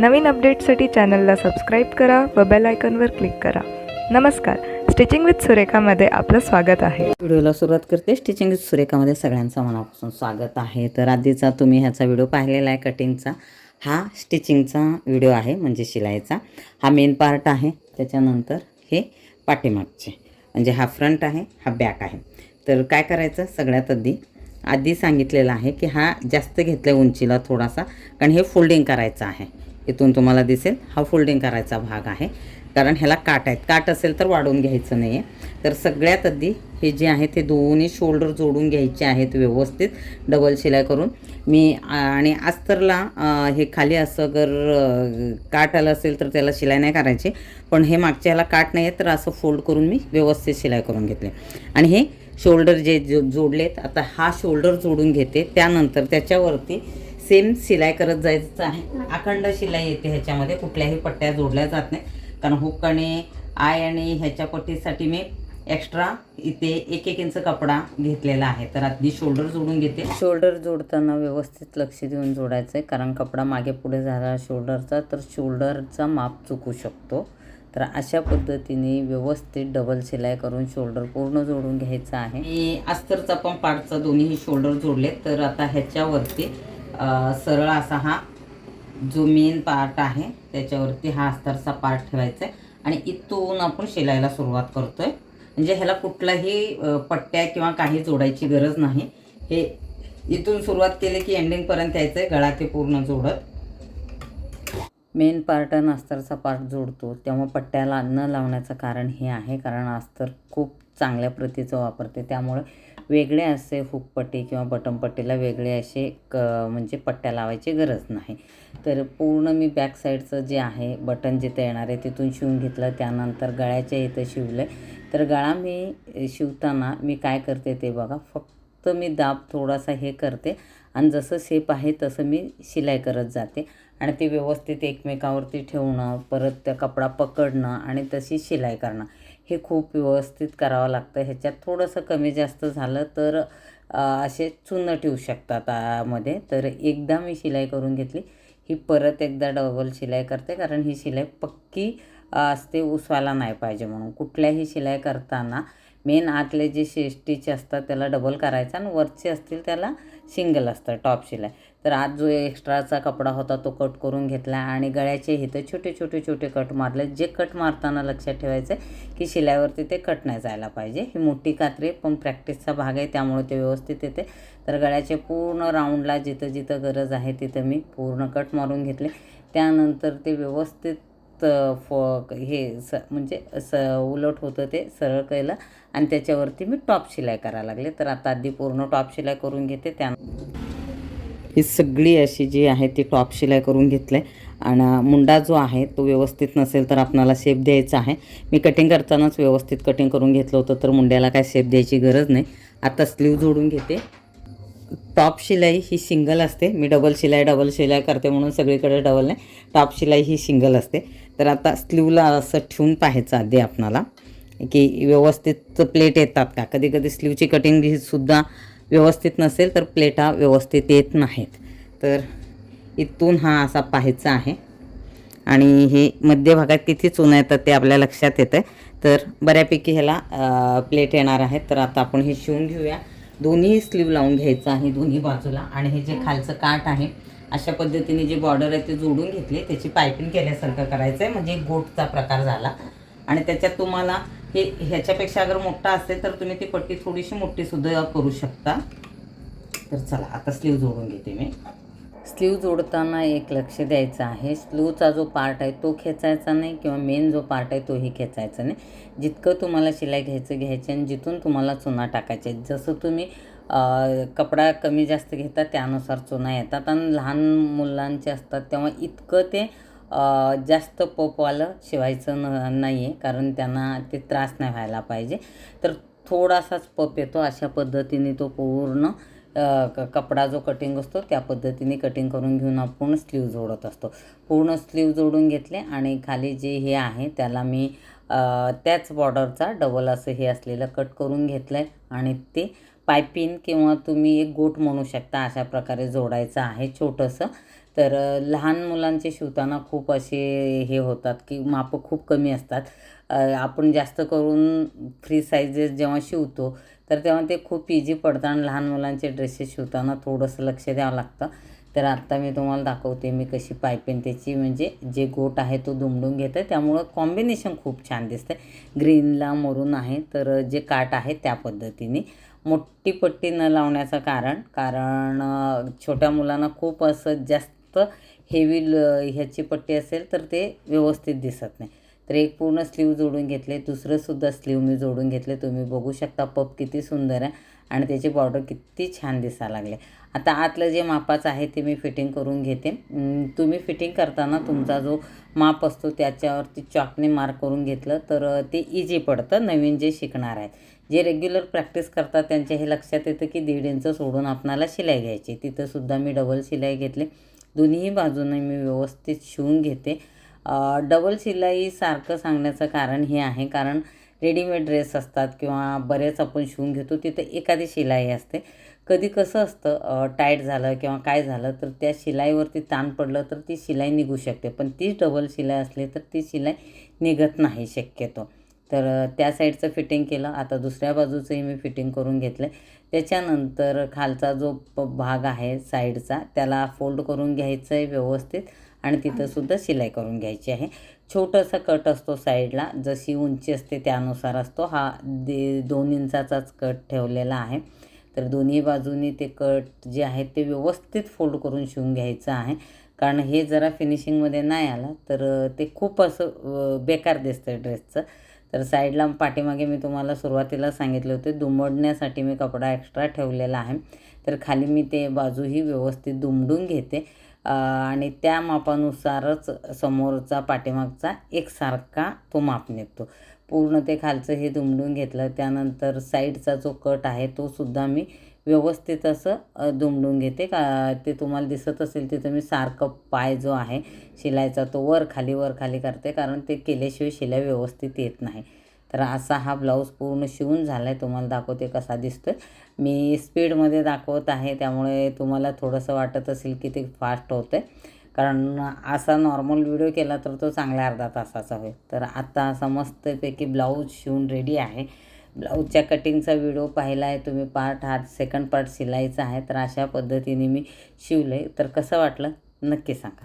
नवीन अपडेटसाठी चॅनलला सबस्क्राईब करा व बेल आयकॉनवर क्लिक करा. नमस्कार. स्टिचिंग विथ सुरेखामध्ये आपलं स्वागत आहे. व्हिडिओला सुरुवात करते. स्टिचिंग विथ सुरेखामध्ये सगळ्यांचं मनापासून स्वागत आहे. तर आधीचा तुम्ही ह्याचा व्हिडिओ पाहिलेला आहे कटिंगचा हा स्टिचिंगचा व्हिडिओ आहे म्हणजे शिलाईचा. हा मेन पार्ट आहे. त्याच्यानंतर हे पाठीमागचे. म्हणजे हा फ्रंट आहे हा बॅक आहे. तर काय करायचं? सगळ्यात आधी आधी सांगितलेलं आहे की हा जास्त घेतला उंचीला थोडासा कारण हे फोल्डिंग करायचं आहे. इथून तुम्हाला दिसेल हा फोल्डिंग करायचा भाग आहे. कारण ह्याला काट आहेत. काट असेल तर वाढवून घ्यायचं नाही आहे तर सगळ्यात आधी हे जे आहे ते दोन्ही शोल्डर जोडून घ्यायचे आहेत व्यवस्थित. डबल शिलाई करून. मी आणि अस्तरला हे खाली असं जर काट आलं असेल तर त्याला शिलाई नाही करायची. पण हे मागच्या ह्याला काट नाही आहे तर असं फोल्ड करून मी व्यवस्थित शिलाई करून घेतले. आणि हे शोल्डर जे जो जोडलेत आता हा शोल्डर जोडून घेते. त्यानंतर त्याच्यावरती सेम शिलाई करत जायचं आहे. अखंड शिलाई येते ह्याच्यामध्ये कुठल्याही पट्ट्या जोडल्या जात नाही कारण हुक आणि आय आणि ह्याच्या पट्टीसाठी मी एक्स्ट्रा इथे एक एक इंच कपडा घेतलेला आहे. तर आधी शोल्डर जोडून घेते. शोल्डर जोडताना व्यवस्थित लक्ष देऊन जोडायचं आहे कारण कपडा मागे पुढे झाला शोल्डरचा तर शोल्डरचा माप चुकू शकतो. तर अशा पद्धतीने व्यवस्थित डबल शिलाई करून शोल्डर पूर्ण जोडून घ्यायचं आहे. मी अस्तरचा पण पार्टचा दोन्ही शोल्डर जोडले तर आता ह्याच्यावरती सरळ असा हा जो मेन पार्ट आहे. त्याच्यावरती हा अस्तरचा पार्ट ठेवायचा आहे. आणि इथून आपण शिलायला सुरुवात करतोय. म्हणजे ह्याला कुठलाही पट्ट्या किंवा काही जोडायची गरज नाही. हे इथून सुरुवात केली की एंडिंगपर्यंत यायचं आहे. गळा ते पूर्ण जोडत. मेन पार्ट आणि अस्तरचा पार्ट जोडतो. तेव्हा पट्ट्याला न लावण्याचं कारण हे आहे. कारण अस्तर खूप चांगल्या प्रतीचं वापरते. त्यामुळे वेगळे असे हुकपट्टी किंवा बटमपट्टीला वेगळे असे क म्हणजे पट्ट्या लावायची गरज नाही. तर पूर्ण मी बॅक साईडचं जे आहे बटन जिथं येणार आहे तिथून शिवून घेतलं. त्यानंतर गळ्याच्या इथं शिवलं आहे तर गळा मी शिवताना मी काय करते ते बघा. फक्त मी दाब थोडासा हे करते आणि जसं शेप आहे तसं मी शिलाई करत जाते. आणि ते व्यवस्थित एकमेकावरती ठेवणं परत त्या कपडा पकडणं आणि तशी शिलाई करणं. हे खूप व्यवस्थित करावं लागतं. ह्याच्यात थोडंसं कमी जास्त झालं तर असे चुन्न ठेवू शकतात आमध्ये तर एकदा मी शिलाई करून घेतली. ही परत एकदा डबल शिलाई करते कारण ही शिलाई पक्की असते उसवायला नाही पाहिजे म्हणून. कुठल्याही शिलाई करताना मेन आतले जे शेष्टीचे असतात त्याला डबल करायचा आणि वरचे असतील त्याला सिंगल असतं टॉप शिलाई. तर आज जो एक्स्ट्राचा कपडा होता तो कट करून घेतला आणि गळ्याचे इथं छोटे छोटे छोटे कट मारले. जे कट मारताना लक्षात ठेवायचं आहे की शिलाईवरती ते कट नाही जायला पाहिजे. ही मोठी कात्री आहे, पण प्रॅक्टिसचा भाग आहे त्यामुळे ते व्यवस्थित येते. तर गळ्याचे पूर्ण राऊंडला जिथं जिथं गरज आहे तिथं मी पूर्ण कट मारून घेतले. त्यानंतर ते व्यवस्थित त फ हे स म्हणजे स उलट होतं ते सरळ केलं. आणि त्याच्यावरती मी टॉप शिलाई करायला लागले. तर आता आधी पूर्ण टॉप शिलाई करून घेते. त्या ही सगळी अशी जी आहे ती टॉप शिलाई करून घेतलं. आहे आणि मुंडा जो आहे तो व्यवस्थित नसेल तर आपणाला शेप द्यायचा आहे. मी कटिंग करतानाच व्यवस्थित कटिंग करून घेतलं होतं. तर मुंड्याला काय शेप द्यायची गरज नाही. आता स्लीव जोडून घेते. टॉप शिलाई ही सिंगल असते. मी डबल शिलाई डबल शिलाई करते म्हणून सगळीकडे डबल नाही. टॉप शिलाई ही सिंगल असते. तर आता स्लीवला असं ठेवून पाहायचं आधी आपणाला की व्यवस्थित प्लेट येतात का? कधी कधी स्लीवची कटिंग ही सुद्धा व्यवस्थित नसेल तर प्लेटा व्यवस्थित येत नाहीत. तर इथून हा असा पाहायचा आहे. आणि हे मध्यभागात किती चुना येतात ते आपल्या लक्षात येतं आहे तर बऱ्यापैकी ह्याला प्लेट येणार आहेत. तर आता आपण हे शिवून घेऊया. दोन्ही स्लीव लावून घ्यायचं आहे दोन्ही बाजूला. आणि हे जे खालचं काठ आहे अशा पद्धतीने जे बॉर्डर आहे ते जोडून घेतले त्याची पायपिंग केल्यासारखं करायचं आहे म्हणजे गोटचा प्रकार झाला. आणि त्याच्यात तुम्हाला हे ह्याच्यापेक्षा अगर मोठा असेल तर तुम्ही ती पट्टी थोडीशी मोठीसुद्धा करू शकता. तर चला आता स्लीव जोडून घेते मी. स्लीव जोडताना एक लक्ष द्यायचं आहे. स्लीवचा जो पार्ट आहे तो खेचायचा नाही किंवा मेन जो पार्ट आहे तोही खेचायचा नाही. जितकं तुम्हाला शिलाई घ्यायचं घ्यायचं आणि जिथून तुम्हाला चुना टाकायचे जसं तुम्ही कपडा कमी जास्त घेता त्यानुसार चुना येतात आणि लहान मुलांचे असतात तेव्हा इतकं ते जास्त पपवालं शिवायचं न नाही आहे कारण त्यांना ते त्रास नाही व्हायला पाहिजे. तर थोडासाच पप येतो अशा पद्धतीने तो पूर्ण क कपडा जो कटिंग असतो त्या पद्धतीने कटिंग करून घेऊन आपण स्लीव जोडत असतो. पूर्ण स्लीव जोडून घेतले आणि खाली जे हे आहे त्याला मी त्याच बॉर्डरचा डबल असं हे असलेलं कट करून घेतलं आहे आणि ते पायपिन किंवा तुम्ही एक गोट म्हणू शकता अशा प्रकारे जोडायचं आहे छोटंसं. तर लहान मुलांचे शिवताना खूप असे हे होतात की मापं खूप कमी असतात. आपण जास्त करून फ्री साईजेस जेव्हा शिवतो तर तेव्हा ते खूप इझी पडतं आणि लहान मुलांचे ड्रेसेस शिवताना थोडंसं लक्ष द्यावं लागतं. तर आत्ता मी तुम्हाला दाखवते मी कशी पायपेन त्याची म्हणजे जे गोट आहे तो दुमडून घेते. त्यामुळं कॉम्बिनेशन खूप छान दिसतं ग्रीनला मरून आहे तर जे काट आहे त्या पद्धतीने. मोठी पट्टी न लावण्याचं कारण कारण छोट्या मुलांना खूप असं जास्त हेवी ह्याची पट्टी असेल तर ते व्यवस्थित दिसत नाही. तर एक पूर्ण स्लीव जोडून घेतले दुसरंसुद्धा स्लीव मी जोडून घेतले. तुम्ही बघू शकता पप किती सुंदर आहे आणि त्याची बॉर्डर किती छान दिसायला लागले. आता आतलं जे मापाचं आहे ते मी फिटिंग करून घेते. तुम्ही फिटिंग करताना तुमचा जो माप असतो त्याच्यावरती चॉकने मार्क करून घेतलं तर ते इझी पडतं. नवीन जे शिकणार आहेत जे रेग्युलर प्रॅक्टिस करतात त्यांच्या हे लक्षात येतं की दीड इंच सोडून आपणाला शिलाई घ्यायची. तिथंसुद्धा मी डबल शिलाई घेतली. दोन्ही बाजूने मी व्यवस्थित शिवून घेते. डबल शिलाई सारखं सांगण्याचं कारण हे आहे. कारण रेडीमेड ड्रेस असतात किंवा बरेच आपण शिवून घेतो तिथं एखादी शिलाई असते. कधी कसं असतं टाईट झालं किंवा काय झालं तर त्या शिलाईवरती ताण पडलं तर ती शिलाई निघू शकते. पण तीच डबल शिलाई असली तर ती शिलाई निघत नाही शक्यतो. तर त्या साईडचं फिटिंग केलं. आता दुसऱ्या बाजूचंही मी फिटिंग करून घेतलं त्याच्यानंतर खालचा जो प भाग आहे साईडचा त्याला फोल्ड करून घ्यायचं आहे व्यवस्थित. आणि तिथंसुद्धा शिलाई करून घ्यायची आहे. छोटासा कट असतो साईडला जशी उंची असते त्यानुसार असतो. हा दे दोन इंचाचाच कट ठेवलेला आहे. तर दोन्ही बाजूनी ते कट जे आहे ते व्यवस्थित फोल्ड करून शिवून घ्यायचं आहे. कारण हे जरा फिनिशिंगमध्ये नाही आलं तर ते खूप असं बेकार दिसतं ड्रेसचं. तर साईडला पाठीमागे मी तुम्हाला सुरुवातीला सांगितले होते दुमडण्यासाठी मी कपडा एक्स्ट्रा ठेवलेला आहे. तर खाली मी ते बाजूही व्यवस्थित दुमडून घेते. आणि त्या मापानुसारच समोरचा पाठीमागचा एकसारखा तो माप निघतो. पूर्ण ते खालचं हे दुमडून घेतलं त्यानंतर साईडचा जो कट आहे तो सुद्धा मी व्यवस्थित असं दुमडून घेते. का ते तुम्हाला दिसत असेल तिथं मी सारखं पाय जो आहे शिलायचा तो वर खाली वर खाली करते कारण ते केल्याशिवाय शिलाई व्यवस्थित येत नाही. तर असा हा ब्लाऊज पूर्ण शिवून झाला आहे तुम्हाला दाखवते कसा दिसतो आहे मी स्पीडमध्ये दाखवत आहे त्यामुळे तुम्हाला थोडंसं वाटत असेल की ते फास्ट होतं आहे कारण असा नॉर्मल व्हिडिओ केला तर तो चांगल्या अर्धा तासाचा होईल. तर आत्ता असा मस्तपैकी ब्लाऊज शिवून रेडी आहे. ब्लाऊजच्या कटिंगचा व्हिडिओ पाहिला आहे तुम्ही पार्ट हा सेकंड पार्ट शिलाईचा आहे तर अशा पद्धतीने मी शिवलं आहे तर कसं वाटलं नक्की सांगा.